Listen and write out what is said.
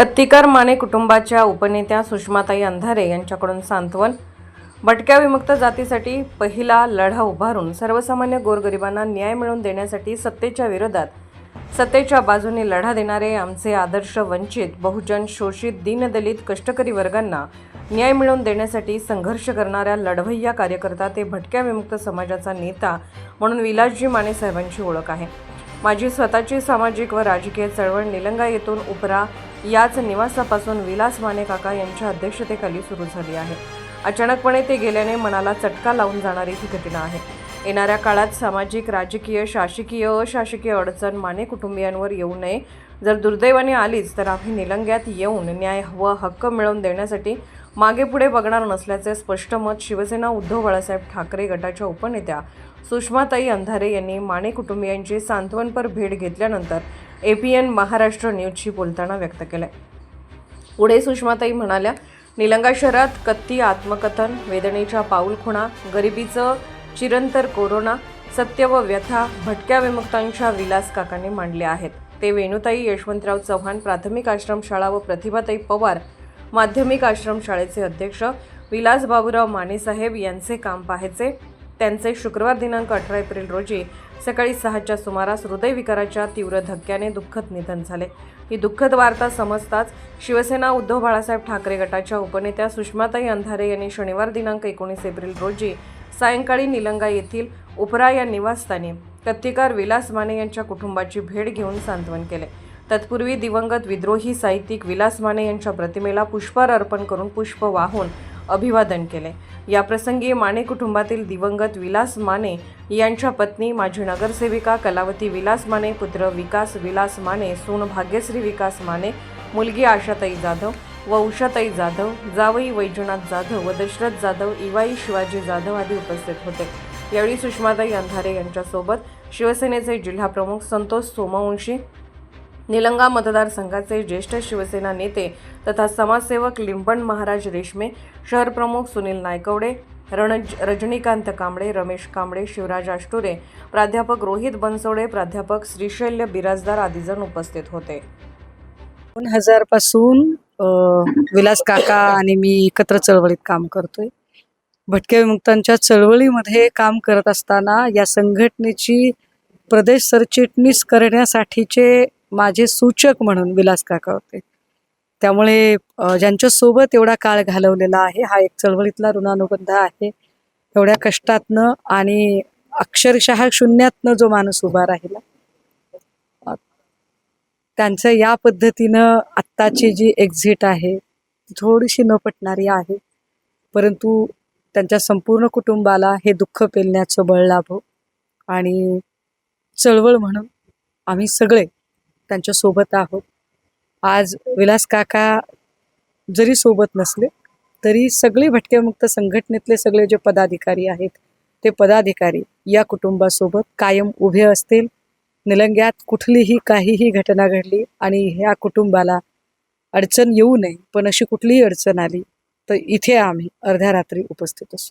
कत्तीकर माने कुटुंबाच्या उपनेत्या सुषमाताई अंधारे यांच्याकडून सांत्वन भटक्या विमुक्त जातीसाठी पहिला लढा उभारून सर्वसामान्य गोरगरिबांना न्याय मिळवून देण्यासाठी सत्तेच्या विरोधात सत्तेच्या बाजूने लढा देणारे आमचे आदर्श वंचित बहुजन शोषित दीनदलित कष्टकरी वर्गांना न्याय मिळवून देण्यासाठी संघर्ष करणाऱ्या लढवय्या कार्यकर्ता ते भटक्या विमुक्त समाजाचा नेता म्हणून विलासजी माने साहेबांची ओळख आहे. माझी स्वतःची सामाजिक व राजकीय चळवळ निलंगा येथून उपरा याच निवासापासून विलास माने काका यांच्या अध्यक्षतेखाली सुरू झाली आहे. अचानकपणे ते गेल्याने मनाला चटका लावून जाणारी ही घटना आहे. येणाऱ्या काळात सामाजिक राजकीय शासकीय अशासकीय अडचण माने कुटुंबियांवर येऊ नये. जर दुर्दैवाने आलीच तर आम्ही निलंग्यात येऊन न्याय व हक्क मिळवून देण्यासाठी मागे पुढे बघणार नसल्याचे स्पष्ट मत शिवसेना उद्धव बाळासाहेब ठाकरे गटाच्या उपनेत्या सुषमाताई अंधारे यांनी माने कुटुंबियांची सांत्वनपर भेट घेतल्यानंतर एपीएन महाराष्ट्र न्यूजशी बोलताना व्यक्त केलं पुढे सुषमाताई म्हणाल्या निलंगा शहरात कत्ती आत्मकथन वेदनेच्या पाऊलखुणा गरिबीचं चिरंतर कोरोना सत्य व व्यथा भटक्या विमुक्तांच्या विलास काकांनी मांडल्या आहेत. ते वेणुताई यशवंतराव चव्हाण प्राथमिक आश्रमशाळा व प्रतिभाताई पवार माध्यमिक आश्रमशाळेचे अध्यक्ष विलास बाबूराव मानेसाहेब यांचे काम पाहायचे. त्यांचे शुक्रवार दिनांक अठरा एप्रिल रोजी सकाळी सहाच्या सुमारास हृदयविकाराच्या तीव्र धक्क्याने दुःखद निधन झाले. ही दुःखद वार्ता समजताच शिवसेना उद्धव बाळासाहेब ठाकरे गटाच्या उपनेत्या सुषमाताई अंधारे यांनी शनिवार दिनांक एकोणीस एप्रिल रोजी सायंकाळी निलंगा येथील उपरा या निवासस्थानी कत्तीकार विलास माने यांच्या कुटुंबाची भेट घेऊन सांत्वन केले. तत्पूर्वी दिवंगत विद्रोही साहित्यिक विलास माने यांच्या प्रतिमेला पुष्पहार अर्पण करून पुष्प वाहून अभिवादन केले. याप्रसंगी माने कुटुंबातील दिवंगत विलास माने यांच्या पत्नी माजी नगरसेविका कलावती विलास माने पुत्र विकास विलास माने सून भाग्यश्री विकास माने मुलगी आशाताई जाधव व उषाताई जाधव जावई वैजनाथ जाधव व दशरथ जाधव इवाई शिवाजी जाधव आदी उपस्थित होते. यावेळी सुषमाताई अंधारे यांच्यासोबत शिवसेनेचे जिल्हाप्रमुख संतोष सोमवंशी निलंगा मतदारसंघाचे ज्येष्ठ शिवसेना नेते तथा समाजसेवक लिंबन महाराज रेशमे शहरप्रमुख सुनील नायकवडे रणज रजनीकांत कांबळे रमेश कांबळे शिवराज आष्टुरे प्राध्यापक रोहित बनसोडे प्राध्यापक श्रीशैल्य बिराजदार आदीजण उपस्थित होते. दोन हजारपासून विलास काका आणि मी एकत्र चळवळीत काम करतोय. भटक्या विमुक्तांच्या चळवळीमध्ये काम करत असताना या संघटनेची प्रदेश सरचिटणीस करण्यासाठीचे माझे सूचक म्हणून विलास काका होते. त्यामुळे ज्यांच्यासोबत एवढा काळ घालवलेला आहे हा एक चळवळीतला ऋणानुबंध आहे. एवढ्या कष्टातनं आणि अक्षरशः शून्यातनं जो माणूस उभा राहिला त्यांचं या पद्धतीनं आत्ताची जी एक्झिट आहे ती थोडीशी न पटणारी आहे. परंतु त्यांच्या संपूर्ण कुटुंबाला हे दुःख पेलण्याचं बळ लाभो आणि चळवळ म्हणून आम्ही सगळे त्यांच्यासोबत आहोत. आज विलास काका जरी सोबत नसले तरी सगळे भटक्यामुक्त संघटनेतले सगळे जे पदाधिकारी आहेत ते पदाधिकारी या कुटुंबासोबत कायम उभे असतील. निलंग्यात कुठलीही काहीही घटना घडली आणि ह्या कुटुंबाला अडचण येऊ नये पण अशी कुठलीही अडचण आली तर इथे आम्ही अर्ध्या रात्री उपस्थित असू.